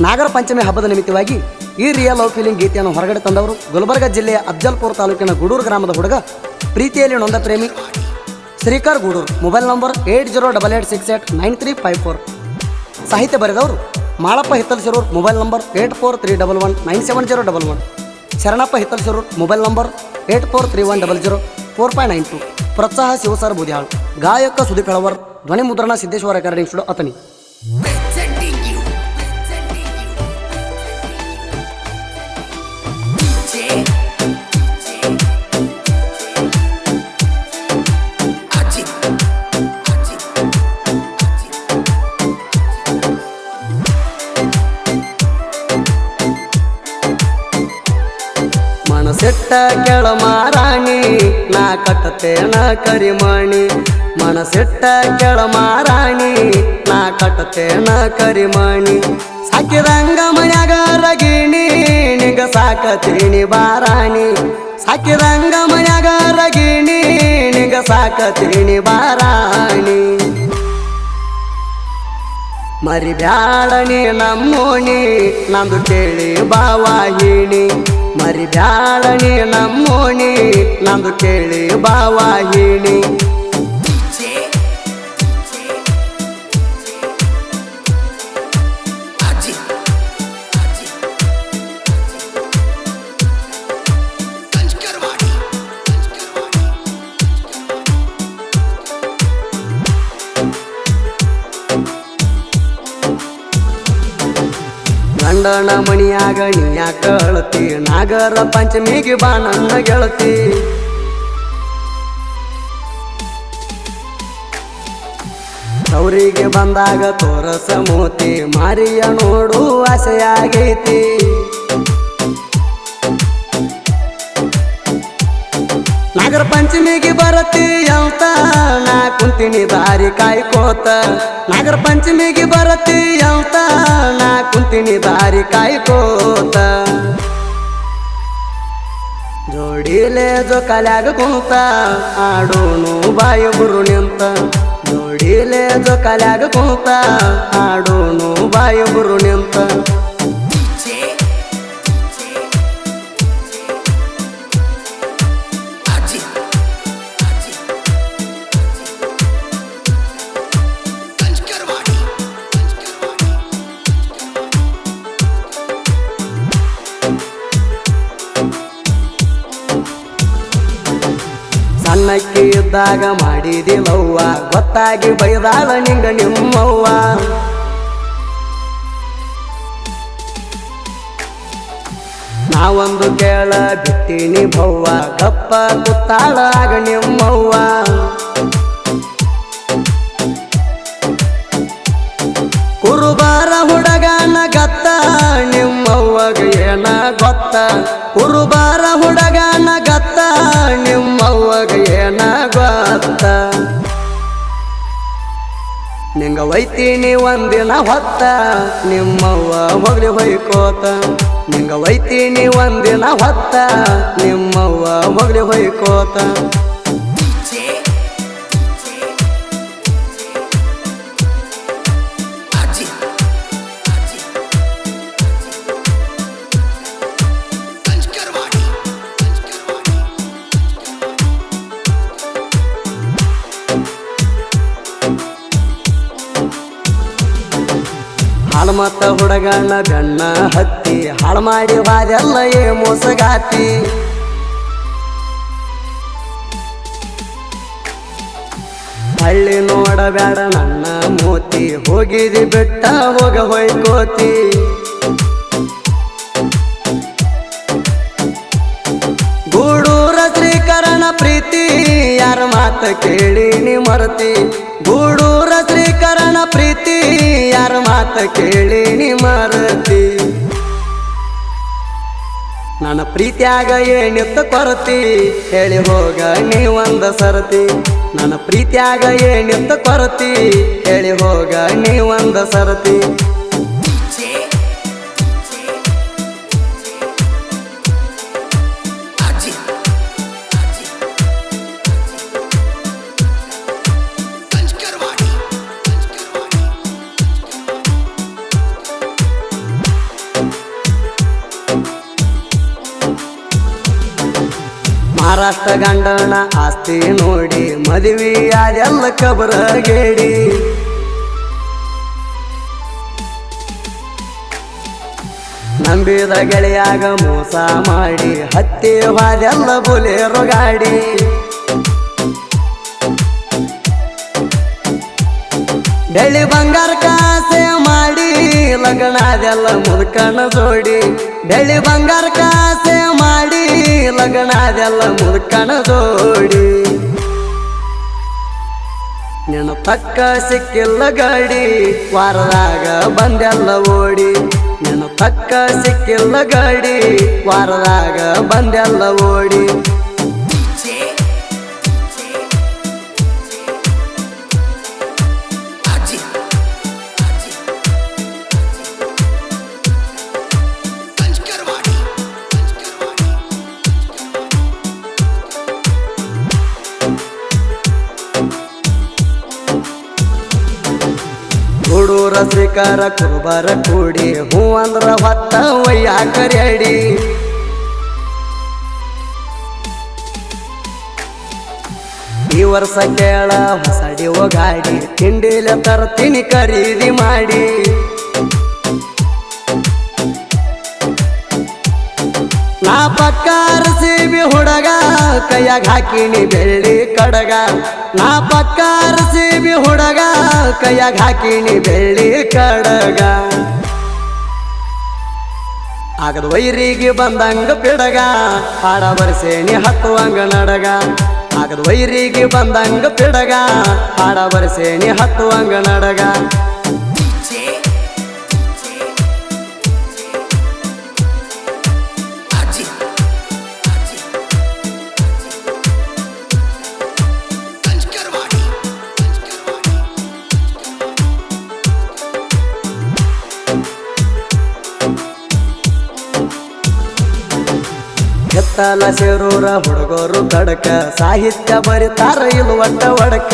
ನಾಗರ ಪಂಚಮಿ ಹಬ್ಬದ ನಿಮಿತ್ತವಾಗಿ ಈ ರಿಯಲ್ ಲವ್ ಫೀಲಿಂಗ್ ಗೀತೆಯನ್ನು ಹೊರಗಡೆ ತಂದವರು ಗುಲ್ಬರ್ಗ ಜಿಲ್ಲೆಯ ಅಫ್ಜಲ್ಪುರ ತಾಲೂಕಿನ ಗೂಡೂರು ಗ್ರಾಮದ ಹುಡುಗ ಪ್ರೀತಿಯಲ್ಲಿ ನೊಂದ ಪ್ರೇಮಿ Shrikar Guduru. Mobile number eight zero double eight six eight nine three five four. ಸಾಹಿತ್ಯ ಬರೆದವರು Malappa Hittalsirur mobile number eight four three double one nine seven zero double one. Sharanappa Hittalsirur mobile number eight four three one double zero four five nine two. ಪ್ರೋತ್ಸಾಹ ಶಿವಸಾರ್ ಬುದಿಯಾಳ್ ಗಾಯಕ ಸುದೀಪ್ ಹೆಳವರ್ ಧ್ವನಿ ಮುದ್ರಣ Siddeshwara studio Athani. ಮನಸ್ಸಿಟ್ಟ ಕೆಳ ಮಾರಾಣಿ, ನಾ ಕಟ್ಟತೇನ ಕರಿಮಣಿ. ಮನಸಿಟ್ಟ ಕೆಳ ಮಾರಾಣಿ, ನಾ ಕಟ್ಟತೇನ ಕರಿಮಣಿ. ಸಾಕಿದಂಗ ಮನ್ಯಾಗ ರಗಿಣಿ, ನಿಗ ಸಾಕತೀನಿ ಬಾರಾಣಿ. ಸಾಕಿದಂಗ ಮನ್ಯಾಗ ರಗಿಣಿ, ನಿಗ ಸಾಕತೀನಿ ಬಾರಾಣಿ. ಮರಿ ಬ್ಯಾಡನಿ ನಮ್ಮೋಣಿ, ನಂದು ಕೇಳಿ ಬಾವಾಹಿಣಿ. ಮರಿ ಬ್ಯಾಡನಿ ನಮ್ಮೋಣಿ ನಂದು ಕೇಳಿ ಬಾವಾಹಿಣಿ ಗಂಡನ ಮಣಿಯಾಗ ನೀಯ ಕಳತಿ ನಾಗರ ಪಂಚಮಿಗೆ ಬಾ ನನ್ನ ಗೆಳತಿ. ಅವರಿಗೆ ಬಂದಾಗ ತೋರಸ ಮೋತಿ, ಮಾರಿಯ ನೋಡು ಆಸೆಯಾಗೈತಿ. ಪಂಚಮಿಗೆ ಬರತಿ ಅಂತ ನಾ ಕುಂತಿನಿ ದಾರಿ ಕಾಯ್ಕೋತ. ನಾಗರ ಪಂಚಮಿಗೆ ಬರತಿ ಅಂತ ನಾ ಕುಂತಿನಿ ದಾರಿ ಕಾಯ್ಕೋತ. ಜೋಡಿಲೆ ಜೋಕಾಲಾಗ ಕುಂತ ಆಡೋನು ಬಾಯಿ ಗುರು ನಿಂತ. ಜೋಡಿಲೆ ಜೋಕಾಲಾಗ ಕುಂತ ಆಡೋನು ಬಾಯಿ ಗುರು ನಿಂತ. ಇದ್ದಾಗ ಮಾಡಿದಿಲ್ಲವ್ವ ಗೊತ್ತಾಗಿ ಬೈದಾಳ ನಿಂಗ ನಿಮ್ಮವ್ವ. ನಾವೊಂದು ಕೇಳ ಬಿಟ್ಟಿನಿ ಭವ್ವ ಕಪ್ಪ ಕುತ್ತಾಳಾಗ ನಿಮ್ಮವ್ವ. ಕುರುಬಾರ ಹುಡಗನ ಗತ್ತ. ನಿಮ್ಮವ್ವಗ ಏನ ಗೊತ್ತ. ಕುರುಬಾರ ಹುಡಗ ಗತ್ತ, ನಿಮ್ಮವ್ವಗ ಏನ ಗೊತ್ತ? ನಿಂಗ ಒಯ್ತೀನಿ ಒಂದಿನ ಹೊತ್ತ, ನಿಮ್ಮವ್ವ ಹೋಗ್ಲಿ ಹೊಯ್ಕೋತ. ನಿಂಗ ಒಯ್ತೀನಿ ಒಂದಿನ ಹೊತ್ತ, ನಿಮ್ಮವ್ವ ಹೋಗ್ಲಿ ಹೊಯ್ಕೋತ. ಮತ್ತ ಹುಡುಗಣ್ಣ ಗಣ್ಣ ಹತ್ತಿ ಹಾಳು ಮಾಡಿ ಬಾದೆಲ್ಲ ಏ ಮೋಸಗಾತಿ. ಹಳ್ಳಿ ನೋಡಬೇಡ ನನ್ನ ಮೋತಿ, ಹೋಗಿದಿ ಬೆಟ್ಟ ಹೋಗ ಹೊಯ್ಕೋತಿ. ಮಾತ ಕೇಳಿ ನೀ ಮರತಿ. ಗೂಡೂರ ಶ್ರೀಕರಣ ಪ್ರೀತಿ, ಯಾರ ಮಾತ ಕೇಳಿ ನೀ ಮರತಿ. ನನ್ನ ಪ್ರೀತಿಯಾಗ ಏನಿತ್ತ ಕೊರತಿ? ಹೇಳಿ ಹೋಗ ನೀ ಒಂದ ಸರತಿ. ನನ್ನ ಪ್ರೀತಿಯಾಗ ಏನಿತ್ತ ಕೊರತಿ? ಹೇಳಿ ಹೋಗ ನೀ ಒಂದ ಸರತಿ. ಮಹಾರಾಷ್ಟ್ರ ಗಂಡನ ಆಸ್ತಿ ನೋಡಿ, ಮದುವೆ ಅದೆಲ್ಲ ಕಬರಗೇಡಿ ನಂಬಿದ ಗೆಳೆಯಾಗ ಮೋಸ ಮಾಡಿ ಹತ್ತಿ ಬಾದೆಲ್ಲ ಬುಲೇರೋ ಗಾಡಿ ಬೆಳ್ಳಿ ಬಂಗಾರ ಕಾಸೆ ಮಾಡಿ, ಲಗ್ನ ಅದೆಲ್ಲ ಮುದುಕನ ಜೋಡಿ. ಬೆಳ್ಳಿ ಬಂಗಾರ ಕಾಸೆ ಮಾಡಿ ಲಗ್ನ ಅದೆಲ್ಲ ಮುದುಕನ ಓಡಿ ನಿನ್ನ ತಕ್ಕ ಸಿಕ್ಕಿಲ್ಲ ಗಾಡಿ, ವಾರದಾಗ ಬಂದೆಲ್ಲ ಓಡಿ. ನಿನ್ನ ತಕ್ಕ ಸಿಕ್ಕಿಲ್ಲ ಗಾಡಿ, ವಾರದಾಗ ಬಂದೆಲ್ಲ ಓಡಿ. ಹುಡೂರ ಶ್ರೀಕಾರ ಕುರುಬರ ಕೂಡಿ, ಹೂ ಅಂದ್ರ ಹೊತ್ತ ಕರೆಯಡಿ. ಈ ವರ್ಷ ಕೇಳ ಹೊಸಡಿ ಹೋಗಾಡಿ ತಿಂಡಿಲ ತರ್ತೀನಿ ಖರೀದಿ ಮಾಡಿ. ನಾ ಪಕ್ಕಾರ ಸೀಬಿ ಹುಡಗ, ಕೈಯಾಗ ಹಾಕಿನಿ ಬೆಳ್ಳಿ ಕಡಗ. ನಾ ಪಕ್ಕಾರ ಸೀಬಿ ಕೈಯಾಗ ಹಾಕಿಣಿ ಬೆಳ್ಳಿ ಕಡಗ. ಆಗದ ವೈರಿಗೆ ಬಂದಂಗ ಪಿಡಗ. ಹಾಡ ಬರ್ಸೇನಿ ಹತ್ತುವಂಗ ನಡಗ. ಆಗದ ವೈರಿಗೆ ಬಂದಂಗ ಪಿಡಗ. ಹಾಡ ಬರ್ಸೇನಿ ಹತ್ತುವಂಗ ನಡಗ. ಎತ್ತಲ ಸೇರೂರ ಹುಡುಗರು ತಡಕ ಸಾಹಿತ್ಯ ಬರಿತಾರ ಇದು ಒಟ್ಟ ಒಡಕ.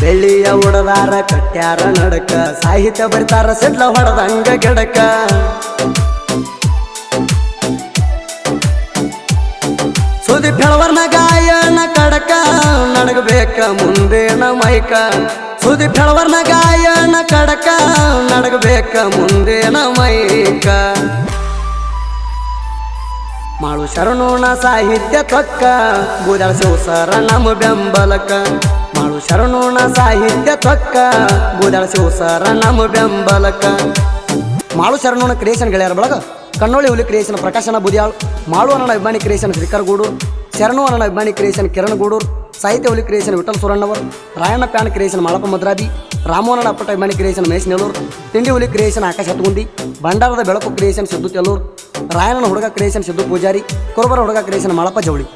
ಬೆಳ್ಳಿಯ ಉಡದಾರ ಕಟ್ಯಾರ ನಡಕ. ಸಾಹಿತ್ಯ ಬರಿತಾರ ಸಿಡ್ಲ ಹೊಡೆದಂಗ ಗಿಡಕ. ಸುದಿ ಹೇಳವರ್ನ ಗಾಯನ ಕಡಕ. ನಡಗಬೇಕ ಮುಂದೇನ ಮೈಕ. ಸುದಿ ಫೆಳವರ್ನ ಗಾಯನ ಕಡಕ, ನಡಗಬೇಕ ಮುಂದೇನ ಮೈಕ. ಮಾಡು ಶರಣೋಣ ಸಾಹಿತ್ಯ ತೊಕ್ಕ, ಬೂದಾಳ ಶಿವಸರ ನಮ್ಮ ಬೆಂಬಲಕ ಮಾಡು ಶರಣೋಣ ಸಾಹಿತ್ಯ ತೊಕ್ಕ, ಬೂದಾಳ ಶಿವಸರ ನಮ್ಮ ಬೆಂಬಲಕ ಮಾಳು ಶರಣೋಣ ಕ್ರಿಯೇಷನ್ ಗೆಳೆಯರ ಬಳಗ ಕಣ್ಣೋಳಿ ಹುಲಿ ಕ್ರಿಯೇಷನ್ ಪ್ರಕಾಶನ ಬುದಿಯಾಳ್. ಮಾಳು ಅನ್ನೋ ಅಭಿಮಾನಿ ಕ್ರಿಯೇಷನ್ ಶ್ರೀಕರ್ ಗೂಡೂರ್ ಶರಣು ಅನ್ನೋ ಅಭಿಮಾನಿ ಕ್ರಿಯೇಷನ್ ಕಿರಣ್ ಗೂಡೂರ್ ಸಾಹಿತ್ಯ ಹುಲಿ creation Vithal Suranavar Rayanna fan creation Malappa Madrabi ರಾಮೋಹನ ಅಪ್ಪಟ ಅಭಿಮಾನಿ ಕ್ರಿಯೇಷನ್ ಮಹೇಶ್ ನೆಲ್ಲೂರ್ ತಿಂಡಿ ಹುಲಿ ಕ್ರಿಯೇಷನ್ ಆಕಾಶ ಹತ್ತಗುಂದಿ ಭಂಡಾರದ ಬೆಳಕು ಕ್ರಿಯೇಷನ್ ಸಿದ್ದು ತೆಲ್ಲೂರ್ ರಾಯಣ್ಣನ ಹುಡುಗ ಕ್ರಿಯೇಷನ್ ಸಿದ್ದು ಪೂಜಾರಿ ಕುರುಬರ ಹುಡುಗ ಕ್ರಿಯೇಷನ್ ಮಾಳಪ್ಪ ಜವಳಿ